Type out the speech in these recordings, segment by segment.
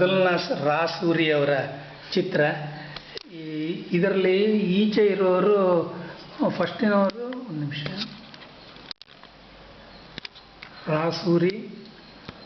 ಮೊದಲನ ಸ- ರಾ ಸೂರಿ ಅವರ ಚಿತ್ರ. ಈ ಇದರಲ್ಲಿ ಈಚೆ ಇರೋರು, ಫಸ್ಟಿನವರು, ಒಂದು ನಿಮಿಷ. ರಾ ಸೂರಿ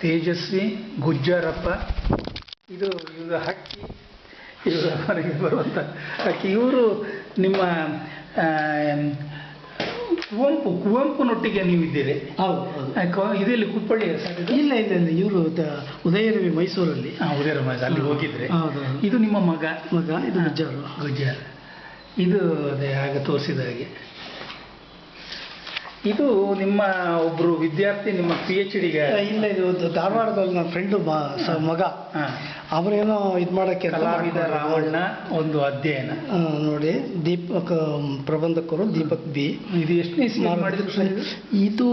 ತೇಜಸ್ವಿ, ಗುಜ್ಜಾರಪ್ಪ. ಇದು ಇವರು ಹಕ್ಕಿ. ಇವರು ಅವರಿಗೆ ಬರುವಂಥ ಹಕ್ಕಿ. ಇವರು ನಿಮ್ಮ ಕುವೆಂಪು ಕುವೆಂಪುನೊಟ್ಟಿಗೆ ನೀವಿದ್ದೀರಿ. ಹೌದು ಇದೆಲ್ಲಿ ಕುಪ್ಪಳ್ಳಿ ಇಲ್ಲ ಇಲ್ಲ ಇಲ್ಲ ಇವರು ಉದಯರವಿ ಮೈಸೂರಲ್ಲಿ. ಉದಯರ ಅಲ್ಲಿ ಹೋಗಿದ್ರೆ. ಇದು ನಿಮ್ಮ ಮಗ? ಮಗ ಇದು ಗುಜ್ಜಾರು ಗುಜ್ಜಾರ ಇದು ಅದೇ ಆಗ ತೋರಿಸಿದ ಹಾಗೆ. ಇದು ನಿಮ್ಮ ಒಬ್ಬರು ವಿದ್ಯಾರ್ಥಿ ನಿಮ್ಮ ಪಿ ಎಚ್ ಡಿಗೆ ಇಲ್ಲ ಇದು ಒಂದು ಧಾರವಾಡದಲ್ಲಿ ನನ್ನ ಫ್ರೆಂಡು ಮಗ. ಅವರೇನೋ ಇದು ಮಾಡೋಕ್ಕೆ ಕಲಾವಿದ ರಾಮಣ್ಣ ಒಂದು ಅಧ್ಯಯನ. ನೋಡಿ ದೀಪಕ್ ಪ್ರಬಂಧಕರು ದೀಪಕ್ ಬಿ. ಇದು ಎಷ್ಟನೇ ಮಾಡಿದ್ರು ಇದು?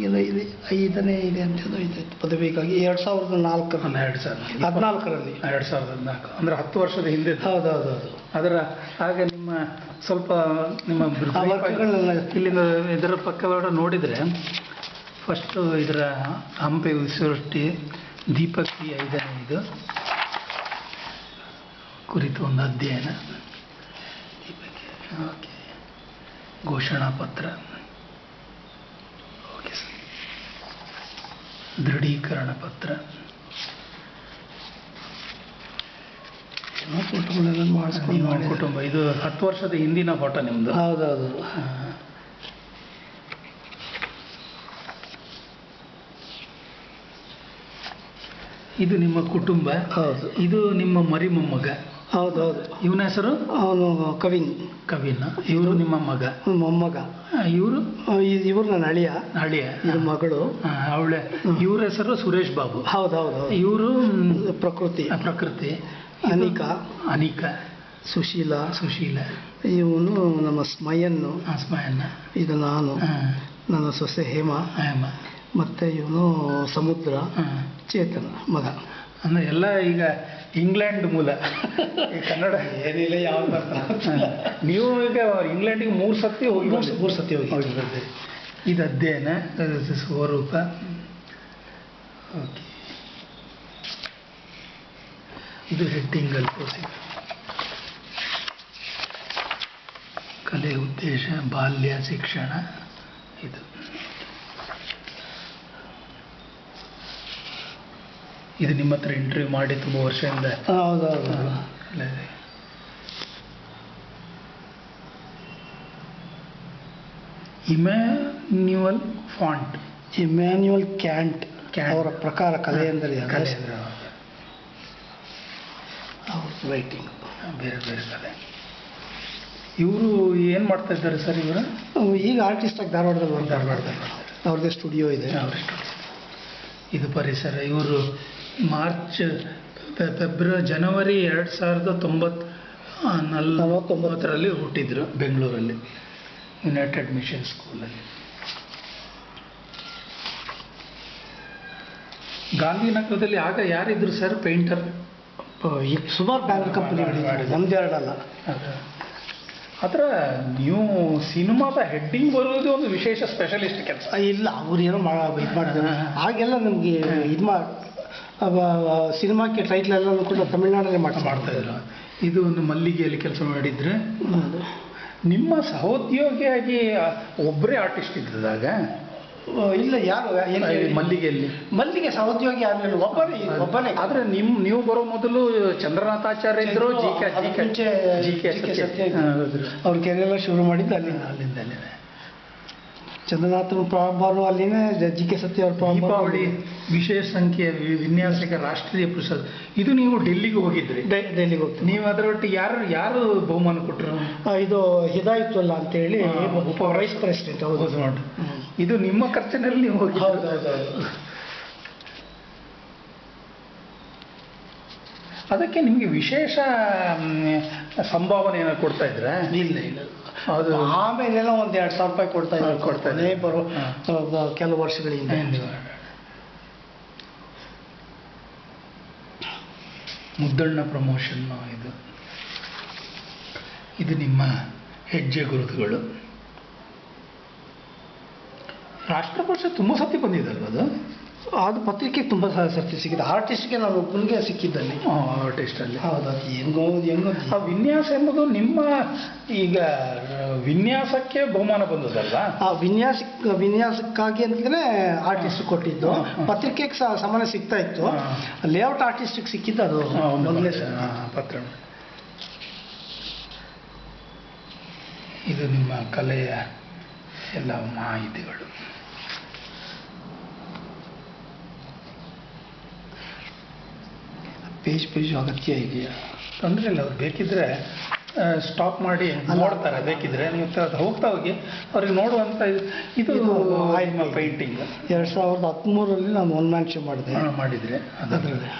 ಇದೆ ಐದನೇ ಇದೆ ಅಂತ ಇದೆ ಪದವಿಗಾಗಿ ಎರಡು ಸಾವಿರದ ನಾಲ್ಕರ ಹನ್ನೆರಡು ಸಾವಿರ ಹದಿನಾಲ್ಕರಲ್ಲಿ. ಎರಡು ಸಾವಿರದ ಹದಿನಾಲ್ಕು ಅಂದ್ರೆ ಹತ್ತು ವರ್ಷದ ಹಿಂದೆ. ಹೌದು ಹೌದು ಹೌದು. ಅದರ ಆಗ ನಿಮ್ಮ ಸ್ವಲ್ಪ ನಿಮ್ಮ ಇಲ್ಲಿಂದ ಇದರ ಪಕ್ಕದ ನೋಡಿದರೆ ಫಸ್ಟು ಇದರ ಹಂಪೆ ಉಸಿರೊಟ್ಟಿ ದೀಪಕ್ಕಿ ಐದನೇ ಇದು ಕುರಿತು ಒಂದು ಅಧ್ಯಯನ. ಓಕೆ. ಘೋಷಣಾ ಪತ್ರ ಓಕೆ ಸರ್ ದೃಢೀಕರಣ ಪತ್ರ. ಮಾಡಿಸ್ಕೊಂಡು ಕುಟುಂಬ ಇದು ಹತ್ತು ವರ್ಷದ ಹಿಂದಿನ ಫೋಟೋ ನಿಮ್ಮದು ಹೌದೌದು. ಇದು ನಿಮ್ಮ ಕುಟುಂಬ. ಹೌದು. ಇದು ನಿಮ್ಮ ಮರಿ ಮೊಮ್ಮಗ ಹೌದೌದು. ಇವನ ಹೆಸರು? ಅವನು ಕವಿನ್. ಕವಿನ. ಇವರು ನಿಮ್ಮ ಮಗ? ಮೊಮ್ಮಗ. ಇವರು? ಇವರು ನನ್ನ ಅಳಿಯ. ಅಳಿಯ. ಇದು ಮಗಳು. ಅವಳೆ. ಇವ್ರ ಹೆಸರು ಸುರೇಶ್ ಬಾಬು. ಹೌದೌದು ಇವರು ಪ್ರಕೃತಿ. ಪ್ರಕೃತಿ. ಅನಿಕಾ. ಅನಿಕಾ. ಸುಶೀಲ. ಸುಶೀಲ. ಇವನು ನಮ್ಮ ಸ್ಮಯನ್ನು. ಸ್ಮಯನ್ನ. ಇದು ನಾನು. ನನ್ನ ಸೊಸೆ ಹೇಮ. ಹೇಮ. ಮತ್ತೆ ಇವನು ಸಮುದ್ರ. ಚೇತನ ಮಗ. ಅಂದ್ರೆ ಎಲ್ಲ ಈಗ ಇಂಗ್ಲೆಂಡ್ ಮೂಲ. ಕನ್ನಡ. ಏನಿಲ್ಲ ಯಾವ ನೀವು ಈಗ ಇಂಗ್ಲೆಂಡಿಗೆ ಮೂರು ಸತಿ ಹೋಗಿ ಮೂರು ಸತಿ ಹೋಗಿ. ಹೋಗಿ ಬಂದಿರಿ. ಇದು ಅಧ್ಯಯನ ಸ್ವರೂಪ. ಓಕೆ. ಇದು ಹೆಡ್ಡಿಂಗಲ್ಲಿ ತೋರಿಸಿ. ಕಲೆ ಉದ್ದೇಶ ಬಾಲ್ಯ ಶಿಕ್ಷಣ ಇದು. ಇದು ನಿಮ್ಮ ಹತ್ರ ಇಂಟರ್ವ್ಯೂ ಮಾಡಿ ತುಂಬ ವರ್ಷದಿಂದ. ಅಲ್ಲೇ ಇಮ್ಯಾನ್ಯುವಲ್ ಫಾಂಟ್ ಇಮ್ಯಾನ್ಯುವಲ್ ಕ್ಯಾಂಟ್. ಅವರ ಪ್ರಕಾರ ಕಲೆ ಅಂದರೆ? ಕಲೆ ಅವ್ರ ರೈಟಿಂಗ್ ಬೇರೆ ಬೇರೆ ಕಲೆ. ಇವರು ಏನು ಮಾಡ್ತಾ ಇದ್ದಾರೆ ಸರ್ ಇವರು? ಈಗ ಆರ್ಟಿಸ್ಟ್ ಆಗಿ ಧಾರವಾಡದಲ್ಲಿ ಧಾರವಾಡದಲ್ಲಿ ಅವ್ರದ್ದೇ ಸ್ಟುಡಿಯೋ ಇದೆ. ಅವರಿಷ್ಟು ಇದು ಪರಿಸರ ಇವರು ಮಾರ್ಚ್ ಫೆಬ್ರವರಿ ಜನವರಿ ಎರಡು ಸಾವಿರದ ತೊಂಬತ್ ನಲ್ವತ್ತೊಂಬತ್ತರಲ್ಲಿ ಹುಟ್ಟಿದ್ರು ಬೆಂಗಳೂರಲ್ಲಿ ಯುನೈಟೆಡ್ ಮಿಷನ್ ಸ್ಕೂಲಲ್ಲಿ ಗಾಂಧಿನಗರದಲ್ಲಿ ಆಗ ಯಾರಿದ್ರು ಸರ್ ಪೇಂಟರ್? ಈಗ ಸುಮಾರು ಬ್ಯಾನರ್ ಕಂಪನಿಗಳಿವೆ ಒಂದೆರಡಲ್ಲ. ಅದರ ನೀವು ಸಿನಿಮಾದ ಹೆಡ್ಡಿಂಗ್ ಬರೋದು ಒಂದು ವಿಶೇಷ ಸ್ಪೆಷಲಿಸ್ಟ್ ಕೆಲಸ. ಇಲ್ಲ ಅವ್ರು ಏನೋ ಮಾಡ ಇದು ಮಾಡಿದ್ರು ಆಗೆಲ್ಲ ನಮಗೆ ಇದು ಮಾ ಸಿನಿಮಾಕ್ಕೆ ಟೈಟ್ಲ್ ಎಲ್ಲನೂ ಕೂಡ ತಮಿಳ್ನಾಡಲ್ಲಿ ಮಾಡ್ತಾ ಮಾಡ್ತಾ ಇದ್ರು. ಇದು ಒಂದು ಮಲ್ಲಿಗೆಯಲ್ಲಿ ಕೆಲಸ ಮಾಡಿದ್ರೆ ನಿಮ್ಮ ಸಹೋದ್ಯೋಗಿಯಾಗಿ ಒಬ್ಬರೇ ಆರ್ಟಿಸ್ಟ್ ಇದ್ದಾಗ ಇಲ್ಲ ಯಾರು? ಏನು ಮಲ್ಲಿಗೆಯಲ್ಲಿ. ಮಲ್ಲಿಗೆ ಸಹೋದ್ಯೋಗಿ ಆಗಲಿಲ್ಲ ಒಬ್ಬನೇ ಒಬ್ಬನೇ. ಆದ್ರೆ ನಿಮ್ ನೀವು ಬರೋ ಮೊದಲು ಚಂದ್ರನಾಥಾಚಾರ್ಯ ಇದ್ರು G K G K G K G K Satya. Satya ಅವ್ರ ಕೆರೆಯೆಲ್ಲ ಶುರು ಮಾಡಿದ್ದು ಅಲ್ಲಿಂದ. ಅಲ್ಲಿಂದ ಅಲ್ಲಿಂದ ಚಂದ್ರನಾಥನ ಪ್ರಾರಂಭರು ಅಲ್ಲಿನೇ ಜಿ ಕೆ ಸತ್ಯ ಅವರ ದೀಪಾವಳಿ ವಿಶೇಷ ಸಂಖ್ಯೆಯ ವಿನ್ಯಾಸಕ ರಾಷ್ಟ್ರೀಯ ಪುರುಷ ಇದು ನೀವು ಡೆಲ್ಲಿಗೆ ಹೋಗಿದ್ರಿ? ಡೆಲ್ಲಿಗೆ ಹೋಗ್ತೀವಿ ನೀವು ಅದರೊಟ್ಟಿಗೆ ಯಾರು ಯಾರು ಬಹುಮಾನ ಕೊಟ್ಟರು? ಇದು ಹಿದಾಯತುಲ್ಲಾ ಅಂತೇಳಿ ಅಂತ ಉಪ ವೈಸ್ ಪ್ರೆಸಿಡೆಂಟ್ ಹೌದು. ನೋಡಿ ಇದು ನಿಮ್ಮ ಖರ್ಚಿನಲ್ಲಿ ನೀವು ಹೋಗಿ ಹೌದು ಹೌದು ಅದಕ್ಕೆ ನಿಮಗೆ ವಿಶೇಷ ಸಂಭಾವನೆ ಏನಾದ್ರು ಕೊಡ್ತಾ ಇದ್ರೆ? ಇಲ್ಲ ಇಲ್ಲ. ಅದು ಆಮೇಲೆಲ್ಲ ಒಂದ್ ಎರಡ್ ಸಾವಿರ ರೂಪಾಯಿ ಕೊಡ್ತಾ ಇದ್ದಾರೆ ಕೊಡ್ತಾ ಇದ್ದಾರೆ. ಬರೋ ಕೆಲವು ವರ್ಷಗಳಿಂದ. ಮುದ್ದಣ್ಣ ಪ್ರಮೋಷನ್ ಇದು. ಇದು ನಿಮ್ಮ ಹೆಜ್ಜೆ ಗುರುತುಗಳು. ರಾಷ್ಟ್ರಪಕ್ಷ ತುಂಬ ಸತಿ ಬಂದಿದಲ್ವ ಅದು? ಅದು ಪತ್ರಿಕೆಗೆ ತುಂಬ ಸರ್ತಿ ಸಿಕ್ಕಿದೆ. ಆರ್ಟಿಸ್ಟ್ಗೆ ನಾನು ಒಬ್ಬನಿಗೆ ಸಿಕ್ಕಿದ್ದಲ್ಲಿ. ಆರ್ಟಿಸ್ಟಲ್ಲಿ ಹೌದು ಅದು ಹೆಂಗೋ ಹೆಂಗೋ ಆ ವಿನ್ಯಾಸ ಎಂಬುದು ನಿಮ್ಮ ಈಗ ವಿನ್ಯಾಸಕ್ಕೆ ಬಹುಮಾನ ಬಂದದಲ್ಲ ಆ ವಿನ್ಯಾಸ ವಿನ್ಯಾಸಕ್ಕಾಗಿ ಅಂತಲೇ ಆರ್ಟಿಸ್ಟ್ ಕೊಟ್ಟಿದ್ದು. ಪತ್ರಿಕೆಗೆ ಸಹ ಸಮಾನ ಸಿಗ್ತಾ ಇತ್ತು. ಲೇಔಟ್ ಆರ್ಟಿಸ್ಟಿಗೆ ಸಿಕ್ಕಿದ್ದು ಅದು. ಮೊದಲೇ ಸರ್. ಪತ್ರ. ಇದು ನಿಮ್ಮ ಕಲೆಯ ಎಲ್ಲ ಮಾಹಿತಿಗಳು. ಪೇಜ್ ಪೇಜು ಅಗತ್ಯ ಇದೆಯಾ? ತೊಂದರೆ ಇಲ್ಲ ಅವ್ರು ಬೇಕಿದ್ರೆ ಸ್ಟಾಪ್ ಮಾಡಿ ನೋಡ್ತಾರೆ ಬೇಕಿದ್ರೆ ನೀವು ಹೋಗ್ತಾ ಹೋಗಿ ಅವ್ರಿಗೆ ನೋಡುವಂಥ ಇದು- ಪೇಂಟಿಂಗ್ ಎರಡು ಸಾವಿರದ ಹದಿಮೂರರಲ್ಲಿ ನಾನು ಒನ್ ಮ್ಯಾನ್ ಶೋ ಮಾಡಿದೆ. ಮಾಡಿದ್ರೆ ಅದು. ಅದರಲ್ಲಿ.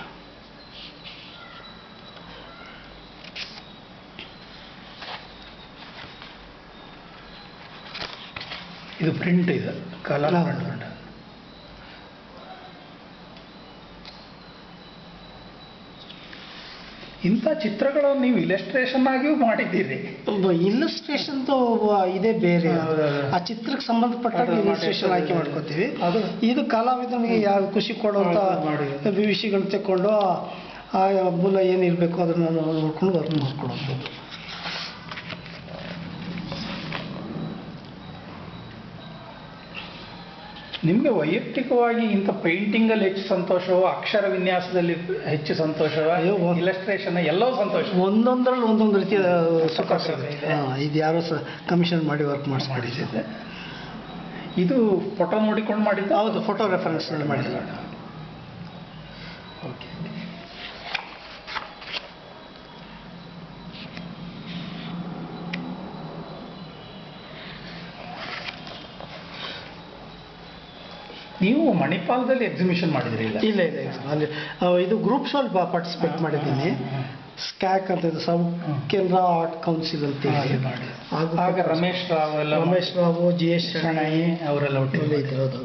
ಇದು ಪ್ರಿಂಟ್ ಇದು ಕಲರ್ ಹೌದು. ಪ್ರಿಂಟ್ ಇಂಥ ಚಿತ್ರಗಳನ್ನು ನೀವು ಇಲೆಸ್ಟ್ರೇಷನ್ ಆಗಿಯೂ ಮಾಡಿದ್ದೀರಿ. ಇಲ್ಲಸ್ಟ್ರೇಷನ್ದು ಇದೇ ಬೇರೆ. ಆ ಚಿತ್ರಕ್ಕೆ ಸಂಬಂಧಪಟ್ಟ ಅದು ಇಲ್ಲಸ್ಟ್ರೇಷನ್ ಆಯ್ಕೆ ಮಾಡ್ಕೋತೀವಿ. ಅದು. ಇದು ಕಲಾವಿದನಿಗೆ ಯಾವ ಖುಷಿ ಕೊಡುವಂಥ ವಿಷಯಗಳನ್ನ ತಕೊಂಡು ವಿಷಯಗಳು ತಗೊಂಡು ಆ ಮೂಲ ಏನಿರಬೇಕು ಅದನ್ನು ನೋಡ್ಕೊಂಡು ವರ್ಕ್ ಮಾಡ್ಕೊಡೋದು. ನಿಮಗೆ ವೈಯಕ್ತಿಕವಾಗಿ ಇಂಥ ಪೇಂಟಿಂಗಲ್ಲಿ ಹೆಚ್ಚು ಸಂತೋಷವೋ ಅಕ್ಷರ ವಿನ್ಯಾಸದಲ್ಲಿ ಹೆಚ್ಚು ಸಂತೋಷವೋ ಇಲಸ್ಟ್ರೇಷನ್ ಎಲ್ಲವೂ ಸಂತೋಷ. ಒಂದೊಂದರಲ್ಲಿ ಒಂದೊಂದು ರೀತಿಯ ಸುಖ ಇದೆ. ಇದು ಯಾರೋ ಸಹ ಕಮಿಷನ್ ಮಾಡಿ ವರ್ಕ್ ಮಾಡಿಸ್ಕೊಂಡಿದ್ದೆ ಇದು ಫೋಟೋ ನೋಡಿಕೊಂಡು ಮಾಡಿದ್ದು? ಹೌದು ಫೋಟೋ ರೆಫರೆನ್ಸ್ ಮಾಡಿದ್ದೆ. ಓಕೆ. ನೀವು ಮಣಿಪಾಲದಲ್ಲಿ ಎಕ್ಸಿಬಿಷನ್ ಮಾಡಿದ್ರಿ ಇಲ್ಲ? ಇಲ್ಲ ಇಲ್ಲ. ಅಲ್ಲಿ ಇದು ಗ್ರೂಪ್ ಸ್ವಲ್ಪ ಪಾರ್ಟಿಸಿಪೇಟ್ ಮಾಡಿದ್ದೀನಿ. ಸ್ಕ್ಯಾಕ್ ಅಂತ ಇದೆ ಸೌತ್ ಕೇಂದ್ರ ಆರ್ಟ್ ಕೌನ್ಸಿಲ್ ಅಂತ ಆಗ ರಮೇಶ್ ರಾವ್ ಎಲ್ಲ ರಮೇಶ್ ರಾವ್ ಜಿ ಎಸ್ ಶರಣಾಯಿ ಅವರೆಲ್ಲ ಒಟ್ಟಿಗೆ ಇದ್ರದು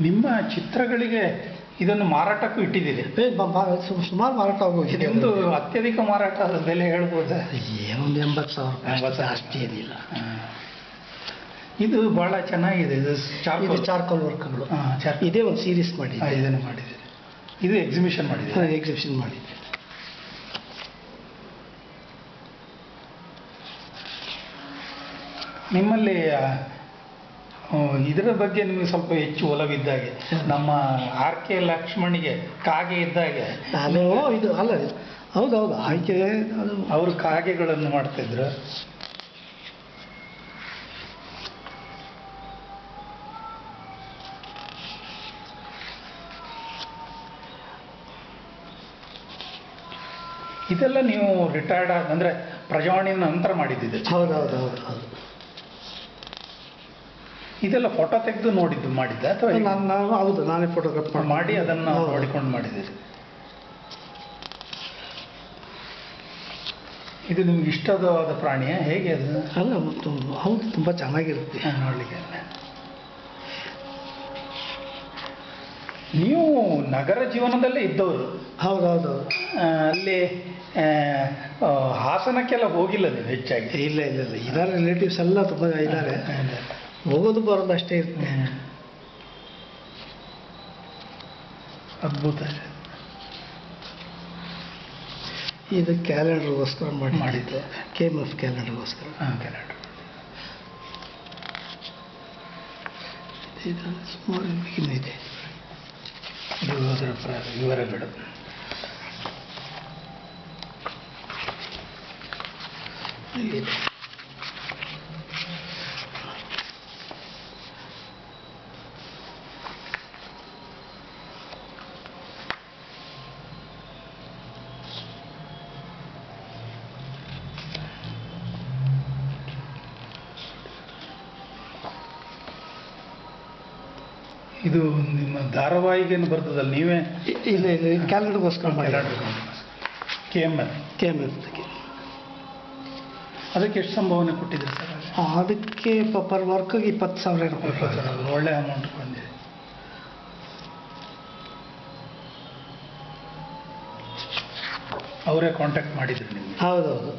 ನಿಮ್ಮ ಚಿತ್ರಗಳಿಗೆ ಇದನ್ನು ಮಾರಾಟಕ್ಕೂ ಇಟ್ಟಿದ್ದೀರಿ. ಏ, ಸುಮಾರು ಮಾರಾಟ ಆಗೋಗಿದೆ. ಒಂದು ಅತ್ಯಧಿಕ ಮಾರಾಟ ಬೆಲೆ ಹೇಳ್ಬೋದಾ? ಏನೊಂದು ಎಂಬತ್ತು ಸಾವಿರ ರೂಪಾಯಿ ಎಂಬತ್ತು ಅಷ್ಟೇ, ಏನಿಲ್ಲ. ಇದು ಬಹಳ ಚೆನ್ನಾಗಿದೆ ಇದು ಇದು ಚಾರ್ಕೋಲ್ ವರ್ಕ್ಗಳು. ಹಾಂ. ಇದೇ ಒಂದು ಸೀರೀಸ್ ಮಾಡಿ ಇದನ್ನು ಮಾಡಿದೆ ಇದು ಎಕ್ಸಿಬಿಷನ್ ಮಾಡಿದ್ದೀರಿ ಎಕ್ಸಿಬಿಷನ್ ಮಾಡಿದೆ ನಿಮ್ಮಲ್ಲಿ ಇದರ ಬಗ್ಗೆ ನಿಮಗೆ ಸ್ವಲ್ಪ ಹೆಚ್ಚು ಒಲವಿದ್ದಾಗೆ. ನಮ್ಮ ಆರ್ ಕೆ ಲಕ್ಷ್ಮಣಿಗೆ ಕಾಗೆ ಇದ್ದಾಗೆ. ಅದು ಇದು ಅಲ್ಲ ಹೌದೌದು ಆಯ್ಕೆ ಅದು. ಅವರು ಕಾಗೆಗಳನ್ನು ಮಾಡ್ತಿದ್ರು ಇದೆಲ್ಲ ನೀವು ರಿಟೈರ್ಡ್ ಆದ ಅಂದ್ರೆ ಪ್ರಜಾವಾಣಿಯ ನಂತರ ಮಾಡಿದ್ದಿದೆ. ಹೌದೌದು ಹೌದು ಹೌದು. ಇದೆಲ್ಲ ಫೋಟೋ ತೆಗೆದು ನೋಡಿದ್ದು ಮಾಡಿದ್ದ ಅಥವಾ ನಾನು ನಾನು ಹೌದು ನಾನೇ ಫೋಟೋಗ್ರಾಫ್ ಮಾಡಿ ಅದನ್ನು. ನೋಡಿಕೊಂಡು ಮಾಡಿದ್ದೀರಿ ಇದು ನಿಮ್ಗೆ ಇಷ್ಟವಾದ ಪ್ರಾಣಿಯ? ಹೇಗೆ ಅದು? ಅಲ್ಲ ಮತ್ತು ಹೌದು ತುಂಬ ಚೆನ್ನಾಗಿರುತ್ತೆ. ನೋಡಲಿಕ್ಕೆ ನೀವು ನಗರ ಜೀವನದಲ್ಲೇ ಇದ್ದವರು. ಹೌದೌದು. ಅಲ್ಲಿ ಹಾಸನಕ್ಕೆಲ್ಲ ಹೋಗಿಲ್ಲ ನೀವು ಹೆಚ್ಚಾಗಿ? ಇಲ್ಲ ಇಲ್ಲ ಇಲ್ಲ. ಇದಾರೆ ರಿಲೇಟಿವ್ಸ್ ಎಲ್ಲ ತುಂಬ ಇದ್ದಾರೆ ಹೋಗೋದು ಬರೋದು ಅಷ್ಟೇ ಇರುತ್ತೆ. ಅದ್ಭುತ. ಇದು ಕ್ಯಾಲೆಂಡರ್ಗೋಸ್ಕರ ಮಾಡಿ ಮಾಡಿದ್ದು. ಕೆ ಎಂ ಎಫ್ ಕ್ಯಾಲೆಂಡರ್ಗೋಸ್ಕರ ಕ್ಯಾಲೆಂಡರ್. ಇದು ಸುಮಾರು ಇನ್ನೂ ಇದೆ. ಇದು ಅದರ ಪ್ರ- ವಿವರಗಳು ಇಲ್ಲಿದೆ. ಇದು ನಿಮ್ಮ ಧಾರಾವಾಹಿಗೇನು ಬರ್ತದಲ್ಲ ನೀವೇ? ಇಲ್ಲೇ ಇಲ್ಲ ಕ್ಯಾಲೆಂಡರ್ಗೋಸ್ಕರ ಮಾಡಿ. K M L K M L ಅದಕ್ಕೆ ಎಷ್ಟು ಸಂಭಾವನೆ ಕೊಟ್ಟಿದ್ದೀರಿ ಸರ್ ಅದಕ್ಕೆ ಪರ್ ವರ್ಕಿಗೆ ಇಪ್ಪತ್ತು ಸಾವಿರ ರೂಪಾಯಿ ಕೊಡ್ತಾರೆ. ಒಳ್ಳೆ ಅಮೌಂಟ್ ಬಂದಿದೆ. ಅವರೇ ಕಾಂಟ್ಯಾಕ್ಟ್ ಮಾಡಿದ್ರು ನಿಮಗೆ? ಹೌದೌದು.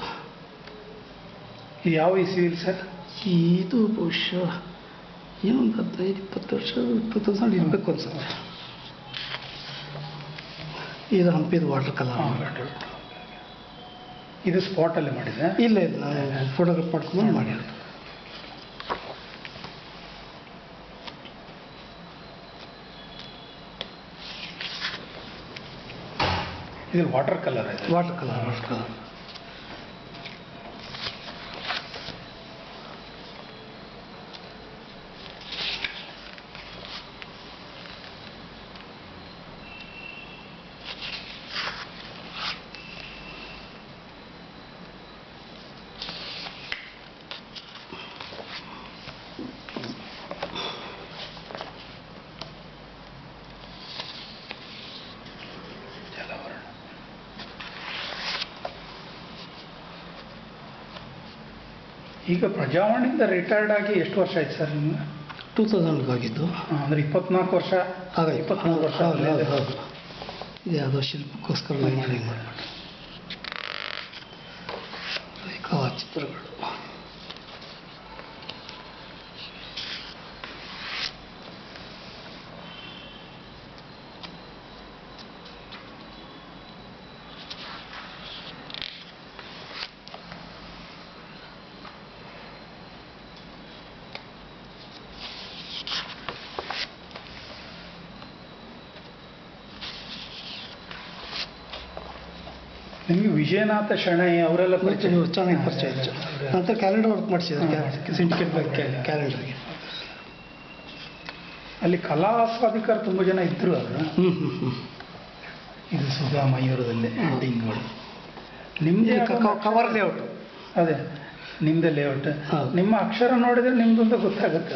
ಯಾವ ಸಿವಿಲ್ ಸರ್? ಇದು ಬಹುಶಃ ಏನೊಂದು ಹದಿನೈದು ಇಪ್ಪತ್ತು ವರ್ಷ ಇಪ್ಪತ್ತು ವರ್ಷ ಇರಬೇಕು ಅನ್ಸುತ್ತೆ ಇದು ಹಂಪಿದ ವಾಟರ್ ಕಲರ್ ಇದು ಸ್ಪಾಟಲ್ಲಿ ಮಾಡಿದೆ ಇಲ್ಲ ಇಲ್ಲ ನಾನು ಫೋಟೋಗ್ರಾಫ್ ಮಾಡ್ಕೊಂಡು ಮಾಡಿರೋದು. ಇದು ವಾಟರ್ ಕಲರ್ ಇದೆ. ವಾಟರ್ ಕಲರ್ ವಾಟರ್ ಕಲರ್ ಈಗ ಪ್ರಜಾವಾಣಿಯಿಂದ ರಿಟೈರ್ಡ್ ಆಗಿ ಎಷ್ಟು ವರ್ಷ ಆಯ್ತು ಸರ್ ನಿಮ್ಮ ಟೂ ತೌಸಂಡ್ಗೆ ಆಗಿದ್ದು. ಅಂದರೆ ಇಪ್ಪತ್ನಾಲ್ಕು ವರ್ಷ? ಆಗ ಇಪ್ಪತ್ನಾಲ್ಕು ವರ್ಷ ಹೌದು ಇದು ಯಾವುದೋ ಶಿಲ್ಪಕ್ಕೋಸ್ಕರ ಮಾಡಿ ಮಾಡಿ ರೇಖಾ ಚಿತ್ರಗಳು. ನಿಮಗೆ ವಿಜಯನಾಥ ಶೆಣೈ ಅವರೆಲ್ಲ ಪರಿಚಯ ಚೆನ್ನಾಗಿ ಪರಿಚಯ ಇತ್ತು ನಂತರ ಕ್ಯಾಲೆಂಡರ್ ವರ್ಕ್ ಮಾಡಿಸಿದ್ದಾರೆ ಸಿಂಡಿಕೇಟ್ ಬ್ಯಾಂಕ್ ಕ್ಯಾಲೆಂಡರ್ಗೆ ಅಲ್ಲಿ ಕಲಾ ಆಸ್ವಾದಿಕರು ತುಂಬ ಜನ ಇದ್ದರು ಅವರು ಇದು ಸುಧಾ ಮಯೂರದಲ್ಲಿ ನೋಡಿ. ನಿಮ್ಮದೇ ಕವರ್ ಲೇಔಟ್ ಅದೇ ನಿಮ್ಮದೇ ಲೇಔಟ್ ನಿಮ್ಮ ಅಕ್ಷರ ನೋಡಿದ್ರೆ ನಿಮ್ದೊಂದು ಅಂತ ಗೊತ್ತಾಗುತ್ತೆ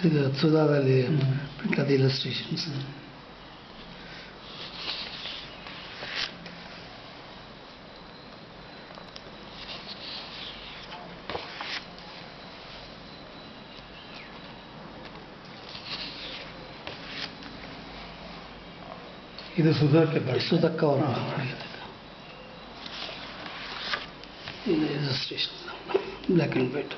ಇದು ಸುಧಾದಲ್ಲಿ ಹ್ಮ್. ಪ್ರಿಂಟ್ ಅದು ಇಲಸ್ಟ್ರೇಷನ್ಸ್ ಇದು ಸುಧಾಕ್ಕೆ ಬಳಸಿ ಸುಧಕ್ಕ ಅವರು ಹಾ. ಇದು ಇಲಸ್ಟ್ರೇಷನ್ ಬ್ಲ್ಯಾಕ್ ಆ್ಯಂಡ್ ವೈಟ್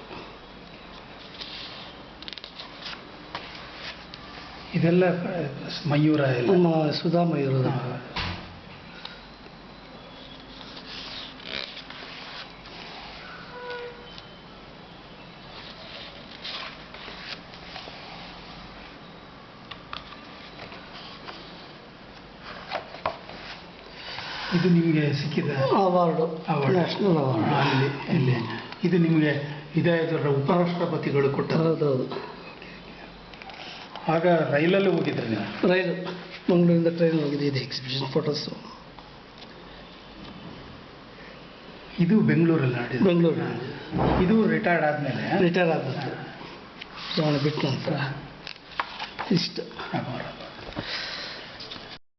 ಇದೆಲ್ಲ ಮಯೂರ ಎಲ್ಲ ನಮ್ಮ ಸುಧಾ ಮಯೂರದ ಹಾ. ಇದು ನಿಮಗೆ ಸಿಕ್ಕಿದ. ಅವಾರ್ಡು. National award. ಅಲ್ಲಿ ಇಲ್ಲಿ. ಇದು ನಿಮಗೆ ಇದಾಯದವರ ಉಪರಾಷ್ಟ್ರಪತಿಗಳು ಕೊಟ್ಟರು ಹೌದೌದು. ಆಗ ರೈಲಲ್ಲಿ ಹೋಗಿದ್ರಿ ನೀವು? ರೈಲು. ಮಂಗಳೂರಿಂದ ಟ್ರೈನ್ ಹೋಗಿದೆ ಇದೆ ಎಕ್ಸಿಬಿಷನ್ ಫೋಟೋಸು ಇದು ಬೆಂಗಳೂರಲ್ಲಿ ನಾಡಿದ್ದು. ಬೆಂಗಳೂರು. ಇದು ರಿಟೈರ್ಡ್ ಆದಮೇಲೆ? ರಿಟೈರ್ ಆದದ್ದು. ಬಿಟ್ಟು ನಂತರ ಇಷ್ಟು.